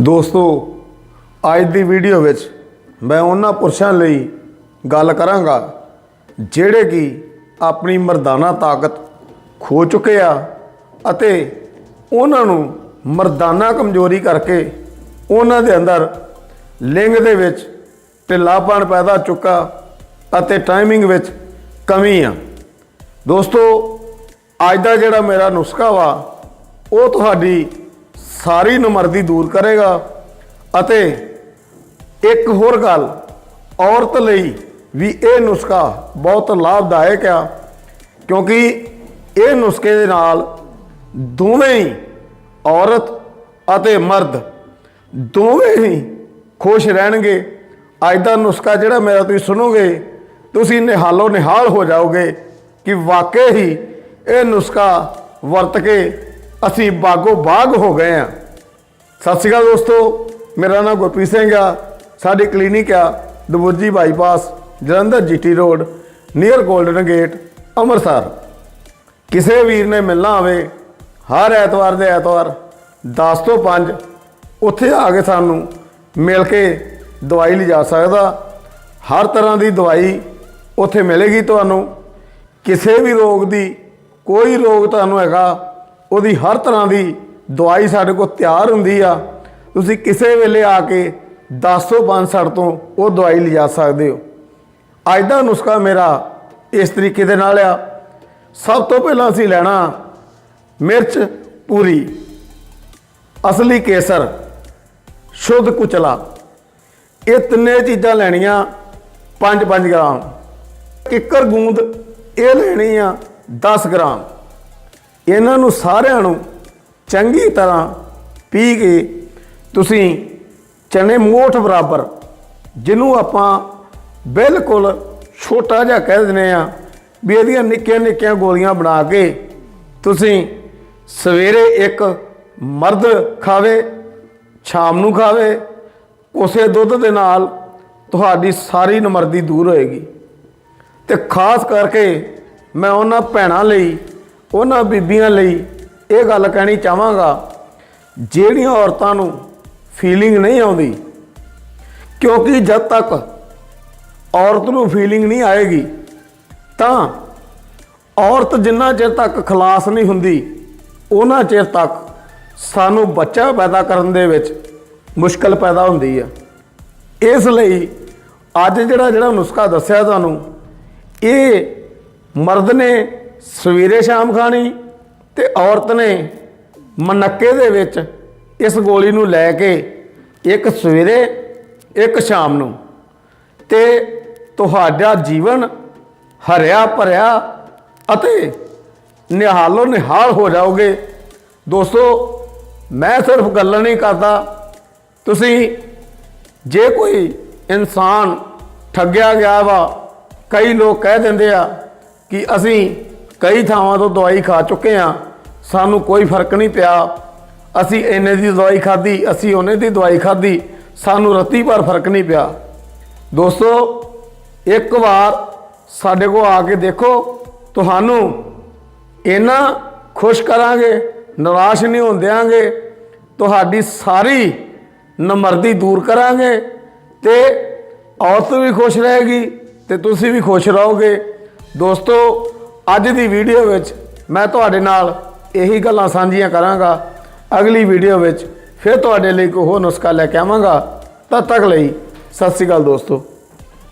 ਦੋਸਤੋ, ਅੱਜ ਦੀ ਵੀਡੀਓ ਵਿੱਚ ਮੈਂ ਉਹਨਾਂ ਪੁਰਸ਼ਾਂ ਲਈ ਗੱਲ ਕਰਾਂਗਾ, ਜਿਹੜੇ ਕਿ ਆਪਣੀ ਮਰਦਾਨਾ ਤਾਕਤ ਖੋ ਚੁੱਕੇ ਆ ਅਤੇ ਉਹਨਾਂ ਨੂੰ ਮਰਦਾਨਾ ਕਮਜ਼ੋਰੀ ਕਰਕੇ ਉਹਨਾਂ ਦੇ ਅੰਦਰ ਲਿੰਗ ਦੇ ਵਿੱਚ ਢਿੱਲਾਪਣ ਪੈਦਾ ਚੁੱਕਾ ਅਤੇ ਟਾਈਮਿੰਗ ਵਿੱਚ ਕਮੀ ਆ। ਦੋਸਤੋ, ਅੱਜ ਦਾ ਜਿਹੜਾ ਮੇਰਾ ਨੁਸਖਾ ਵਾ, ਉਹ ਤੁਹਾਡੀ ਸਾਰੀ ਨਮਰਦੀ ਦੂਰ ਕਰੇਗਾ ਅਤੇ ਇੱਕ ਹੋਰ ਗੱਲ, ਔਰਤ ਲਈ ਵੀ ਇਹ ਨੁਸਖਾ ਬਹੁਤ ਲਾਭਦਾਇਕ ਆ, ਕਿਉਂਕਿ ਇਹ ਨੁਸਖੇ ਦੇ ਨਾਲ ਦੋਵੇਂ ਹੀ ਔਰਤ ਅਤੇ ਮਰਦ ਦੋਵੇਂ ਹੀ ਖੁਸ਼ ਰਹਿਣਗੇ। ਅੱਜ ਦਾ ਨੁਸਖਾ ਜਿਹੜਾ ਮੇਰਾ ਤੁਸੀਂ ਸੁਣੋਗੇ, ਤੁਸੀਂ ਨਿਹਾਲੋ ਨਿਹਾਲ ਹੋ ਜਾਓਗੇ ਕਿ ਵਾਕਈ ਹੀ ਇਹ ਨੁਸਖਾ ਵਰਤ ਕੇ ਅਸੀਂ ਬਾਗੋ ਬਾਗ ਹੋ ਗਏ ਆ ਸਤਿ ਸ਼੍ਰੀ ਅਕਾਲ ਦੋਸਤੋ, ਮੇਰਾ ਨਾਮ ਗੁਰਪ੍ਰੀਤ ਸਿੰਘ ਆ। ਸਾਡੀ ਕਲੀਨਿਕ ਆ Daburji bypass, Jalandhar GT road, near golden gate, Amritsar. ਕਿਸੇ ਵੀਰ ਨੇ ਮਿਲਣਾ ਆਵੇ ਹਰ ਐਤਵਾਰ ਦੇ ਐਤਵਾਰ 10 ਤੋਂ 5 ਉੱਥੇ ਆ ਕੇ ਸਾਨੂੰ ਮਿਲ ਕੇ ਦਵਾਈ ਲਿਜਾ ਸਕਦਾ। ਹਰ ਤਰ੍ਹਾਂ ਦੀ ਦਵਾਈ ਉੱਥੇ ਮਿਲੇਗੀ ਤੁਹਾਨੂੰ। ਕਿਸੇ ਵੀ ਰੋਗ ਦੀ ਕੋਈ ਰੋਗ ਤੁਹਾਨੂੰ ਹੈਗਾ ਉਹਦੀ ਹਰ ਤਰ੍ਹਾਂ ਦੀ ਦਵਾਈ ਸਾਡੇ ਕੋਲ ਤਿਆਰ ਹੁੰਦੀ ਆ। ਤੁਸੀਂ ਕਿਸੇ ਵੇਲੇ ਆ ਕੇ 10 ਤੋਂ 5 ਸੜ ਤੋਂ ਉਹ ਦਵਾਈ ਲਿਜਾ ਸਕਦੇ ਹੋ। ਅੱਜ ਦਾ ਨੁਸਖਾ ਮੇਰਾ ਇਸ ਤਰੀਕੇ ਦੇ ਨਾਲ ਆ। ਸਭ ਤੋਂ ਪਹਿਲਾਂ ਅਸੀਂ ਲੈਣਾ ਮਿਰਚ ਪੂਰੀ। ਅਸਲੀ ਕੇਸਰ, ਸ਼ੁੱਧ ਕੁਚਲਾ। ਇਹ ਤਿੰਨੇ ਚੀਜ਼ਾਂ ਲੈਣੀਆਂ 5-5 ਗ੍ਰਾਮ। ਕਿੱਕਰ ਗੂੰਦ, ਇਹ ਲੈਣੀ ਆ 10 ਗ੍ਰਾਮ। ਇਹਨਾਂ ਨੂੰ ਸਾਰਿਆਂ ਨੂੰ ਚੰਗੀ ਤਰ੍ਹਾਂ ਪੀ ਕੇ ਤੁਸੀਂ ਚਨੇ ਮੋਠ ਬਰਾਬਰ, ਜਿਹਨੂੰ ਆਪਾਂ ਬਿਲਕੁਲ ਛੋਟਾ ਜਿਹਾ ਕਹਿ ਦਿੰਦੇ ਆ ਵੀ ਇਹਦੀਆਂ ਨਿੱਕੀਆਂ ਨਿੱਕੀਆਂ ਗੋਲੀਆਂ ਬਣਾ ਕੇ ਤੁਸੀਂ ਸਵੇਰੇ ਇੱਕ ਮਰਦ ਖਾਵੇ, ਸ਼ਾਮ ਨੂੰ ਖਾਵੇ, ਉਸੇ ਦੁੱਧ ਦੇ ਨਾਲ ਤੁਹਾਡੀ ਸਾਰੀ ਨਮਰਦੀ ਦੂਰ ਹੋਏਗੀ। ਤੇ ਖਾਸ ਕਰਕੇ ਮੈਂ ਉਹਨਾਂ ਭੈਣਾਂ ਲਈ ਉਹਨਾਂ ਬੀਬੀਆਂ ਲਈ ਇਹ ਗੱਲ ਕਹਿਣੀ ਚਾਹਾਂਗਾ, ਜਿਹੜੀਆਂ ਔਰਤਾਂ ਨੂੰ ਫੀਲਿੰਗ ਨਹੀਂ ਆਉਂਦੀ, ਕਿਉਂਕਿ ਜਦ ਤੱਕ ਔਰਤ ਨੂੰ ਫੀਲਿੰਗ ਨਹੀਂ ਆਏਗੀ, ਤਾਂ ਔਰਤ ਜਿੰਨਾ ਚਿਰ ਤੱਕ ਖਲਾਸ ਨਹੀਂ ਹੁੰਦੀ, ਉਹਨਾਂ ਚਿਰ ਤੱਕ ਸਾਨੂੰ ਬੱਚਾ ਪੈਦਾ ਕਰਨ ਦੇ ਵਿੱਚ ਮੁਸ਼ਕਲ ਪੈਦਾ ਹੁੰਦੀ ਆ। ਇਸ ਲਈ ਅੱਜ ਜਿਹੜਾ ਜਿਹੜਾ ਨੁਸਖਾ ਦੱਸਿਆ ਤੁਹਾਨੂੰ, ਇਹ ਮਰਦ ਨੇ ਸਵੇਰੇ ਸ਼ਾਮ ਖਾਣੀ ਤੇ ਔਰਤ ਨੇ ਮਨੱਕੇ ਦੇ ਵਿੱਚ ਇਸ ਗੋਲੀ ਨੂੰ ਲੈ ਕੇ ਇੱਕ ਸਵੇਰੇ, ਇੱਕ ਸ਼ਾਮ ਨੂੰ ਤੇ ਤੁਹਾਡਾ ਜੀਵਨ ਹਰਿਆ ਭਰਿਆ ਅਤੇ ਨਿਹਾਲੋ ਨਿਹਾਲ ਹੋ ਜਾਓਗੇ। ਦੋਸਤੋ, ਮੈਂ ਸਿਰਫ ਗੱਲ ਨਹੀਂ ਕਰਦਾ। ਤੁਸੀਂ ਜੇ ਕੋਈ ਇਨਸਾਨ ਠੱਗਿਆ ਗਿਆ ਵਾ, ਕਈ ਲੋਕ ਕਹਿ ਦਿੰਦੇ ਆ ਕਿ ਅਸੀਂ ਕਈ ਥਾਵਾਂ ਤੋਂ ਦਵਾਈ ਖਾ ਚੁੱਕੇ ਆ ਸਾਨੂੰ ਕੋਈ ਫ਼ਰਕ ਨਹੀਂ ਪਿਆ। ਅਸੀਂ ਇੰਨੇ ਦੀ ਦਵਾਈ ਖਾਧੀ, ਅਸੀਂ ਉਹਨੇ ਦੀ ਦਵਾਈ ਖਾਧੀ। ਸਾਨੂੰ ਰੱਤੀ ਭਰ ਫ਼ਰਕ ਨਹੀਂ ਪਿਆ। ਦੋਸਤੋ, ਇੱਕ ਵਾਰ ਸਾਡੇ ਕੋਲ ਆ ਕੇ ਦੇਖੋ। ਤੁਹਾਨੂੰ ਇੰਨਾ ਖੁਸ਼ ਕਰਾਂਗੇ, ਨਿਰਾਸ਼ ਨਹੀਂ ਹੋਣ ਦਿਆਂਗੇ। ਤੁਹਾਡੀ ਸਾਰੀ ਨਮਰਦੀ ਦੂਰ ਕਰਾਂਗੇ ਤੇ ਔਰਤ ਵੀ ਖੁਸ਼ ਰਹੇਗੀ ਤੇ ਤੁਸੀਂ ਵੀ ਖੁਸ਼ ਰਹੋਗੇ। ਦੋਸਤੋ ਅੱਜ ਦੀ ਵੀਡੀਓ ਵਿੱਚ ਮੈਂ ਤੁਹਾਡੇ ਨਾਲ ਇਹੀ ਗੱਲਾਂ ਸਾਂਝੀਆਂ ਕਰਾਂਗਾ। ਅਗਲੀ ਵੀਡੀਓ ਵਿੱਚ ਫਿਰ ਤੁਹਾਡੇ ਲਈ ਕੋਈ ਹੋਰ ਨੁਸਖਾ ਲੈ ਕੇ ਆਵਾਂਗਾ। ਤਦ ਤੱਕ ਲਈ ਸਤਿ ਸ਼੍ਰੀ ਅਕਾਲ ਦੋਸਤੋ।